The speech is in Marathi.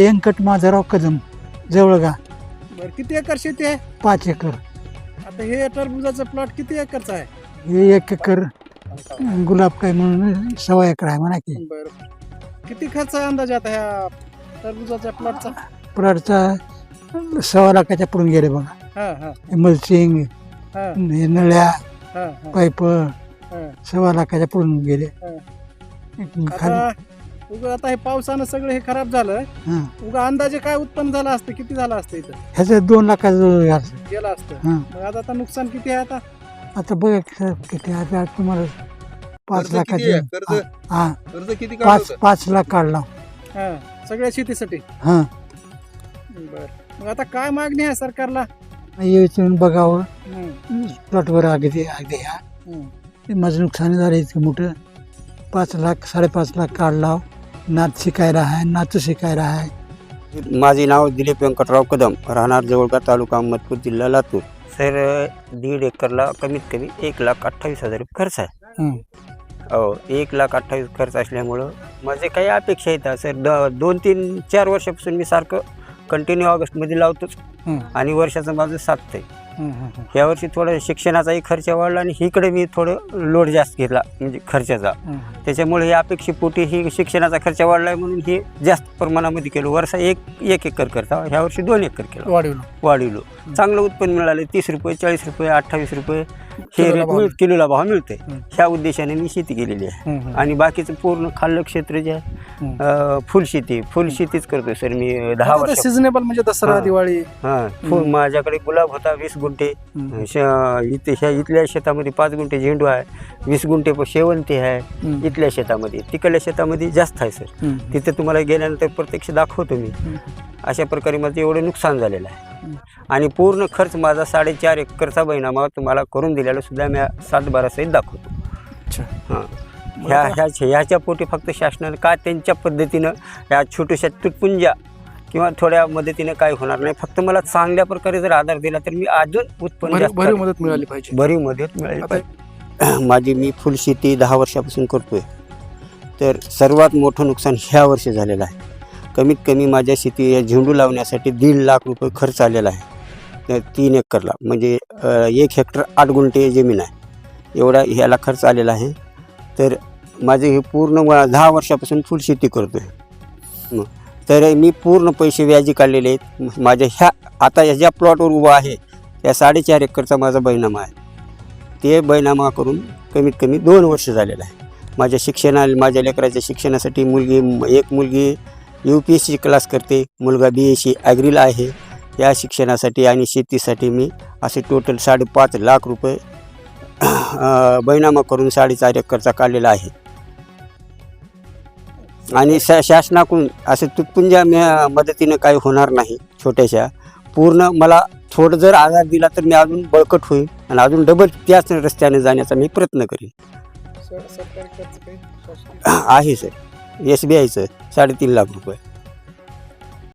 व्यंकट माधवराव कदम जवळगा बरं किती एकर शेती आहे? पाच एकर. आता हे टरबुजाचं प्लॉट किती एकरचा आहे? हे एक एकर गुलाब काय म्हणून सव्वा एकर आहे म्हणा की. बरं. किती खर्च आहे अंदाजे आता ह्या टरबुजाच्या प्लॉटचा प्लॉटचा सव्वा लाखाच्या पुढून गेले बघा. हा हा. मल्चिंग हा. हे नळ्या हा हा. पाईप हा. सव्वा लाखाच्या पुढून गेले. हा. खाली. उगा आता हे पावसानं सगळं हे खराब झालं. हां. उगा अंदाजे काय उत्पन्न झालं असतं किती झालं असतं इथं? ह्याचं दोन लाखाचं जवळ झालं. गेलं असतं. हां. मग आता आता नुकसान किती आहे आता? आता बघा सर किती आता तुम्हाला पाच कर्ज किती लाखाचे आहे? कर्ज? हा. कर्ज किती काढलं पाच होतं? पाच लाख काढला. हा सगळ्या शेतीसाठी? हा. बर. मग आता काय मागणी आहे सरकारला? येऊन बघावं. हम्म, प्लॉटवर अगदी अगदी ह्या हम्म. ते माझं नुकसान झालं इतकं मोठं. पाच लाख साडेपाच लाख काढला. नाच शिकायला आहे नाच शिकायला आहे माझे नाव दिलीप व्यंकटराव कदम राहणार जवळगा तालुका अहमदपूर जिल्हा लातूर सर दीड एकरला कमीत कमी एक लाख अठ्ठावीस हजार रुपये खर्च आहे हम्म. हो एक लाख अठ्ठावीस खर्च असल्यामुळं माझे काही अपेक्षा आहेत सर द दोन तीन चार वर्षापासून मी सारखं कंटिन्यू ऑगस्टमध्ये लावतोच. आणि वर्षाचं माझं हम्म, हम्म. यावर्षी थोडं शिक्षणाचाही खर्च वाढला आणि इकडे मी थोडं लोड जास्त घेतला म्हणजे खर्चाचा. त्याच्यामुळे हे अपेक्षेपोटी ही शिक्षणाचा खर्च वाढला आहे म्हणून हे जास्त प्रमाणामध्ये केलं. वर्षा एक एक एकर करता ह्या वर्षी दोन एकर केलं. वाढवलं. वाढवलो. चांगलं उत्पन्न मिळालं तीस रुपये चाळीस रुपये अठ्ठावीस रुपये. हे रेट मिळ किलोला भाव मिळते. ह्या उद्देशाने मी शेती केलेली आहे. आणि बाकीचं पूर्ण खाल्लं क्षेत्र जे आहे फुलशेती फुलशेतीच करतोय सर मी दहा वर्ष सिजनेबल म्हणजे दसरा. दिवाळी. हा. माझ्याकडे गुलाब होता वीस गुंठे. इथे ह्या इथल्या शेतामध्ये पाच गुंठे झेंडू आहे. वीस गुंठे शेवंती आहे. इथल्या शेतामध्ये. तिकडल्या शेतामध्ये जास्त आहे सर. तिथे तुम्हाला गेल्यानंतर प्रत्यक्ष दाखवतो मी. अशा प्रकारे माझं एवढं नुकसान झालेलं आहे. आणि पूर्ण खर्च माझा साडेचार एकरचा महिनामा तुम्हाला करून दिलेला सुद्धा मी सात बारासहित दाखवतो. हां. ह्या ह्या ह्याच्या पोटी फक्त शासनानं का त्यांच्या पद्धतीनं या छोट्याशा तुटपुंजा किंवा थोड्या मदतीनं काय होणार नाही. फक्त मला चांगल्या प्रकारे जर आधार दिला तर मी अजून उत्पन्न भरीव मदत मिळाली पाहिजे. भरीव मदत मिळाली पाहिजे. माझी मी फुलशेती दहा वर्षापासून करतोय. तर सर्वात मोठं नुकसान ह्या वर्षी झालेलं आहे. कमीत कमी माझ्या शेती या झेंडू लावण्यासाठी दीड लाख रुपये खर्च आलेला आहे. तीन एकरला म्हणजे एक हेक्टर आठ गुंठे जमीन आहे. एवढा ह्याला खर्च आलेला आहे. तर माझे हे पूर्ण व- दहा वर्षापासून फुल शेती करतो आहे तर मी पूर्ण पैसे व्याजी काढलेले आहेत. माझ्या ह्या आता ह्या ज्या प्लॉटवर उभा आहे त्या साडेचार एकरचा माझा बैनामा आहे. ते बैनामा करून कमीत कमी दोन वर्ष झालेलं आहे. माझ्या शिक्षणा माझ्या लेकराच्या शिक्षणासाठी मुलगी एक मुलगी U P S C class करते. मुलगा बी एस सी ॲग्रीला आहे. या शिक्षणासाठी आणि शेतीसाठी मी असे टोटल साडेपाच लाख रुपये बैनामा करून साडेचार एकरचा काढलेला आहे. आणि शा शासनाकडून असं तुटपुंजा मदतीनं काही होणार नाही छोट्याशा. पूर्ण मला थोडं जर आधार दिला तर मी अजून बळकट होईल आणि अजून डबल त्याच रस्त्याने जाण्याचा मी प्रयत्न करीन? आहे सर. एस बी आयचं साडेतीन लाख रुपये.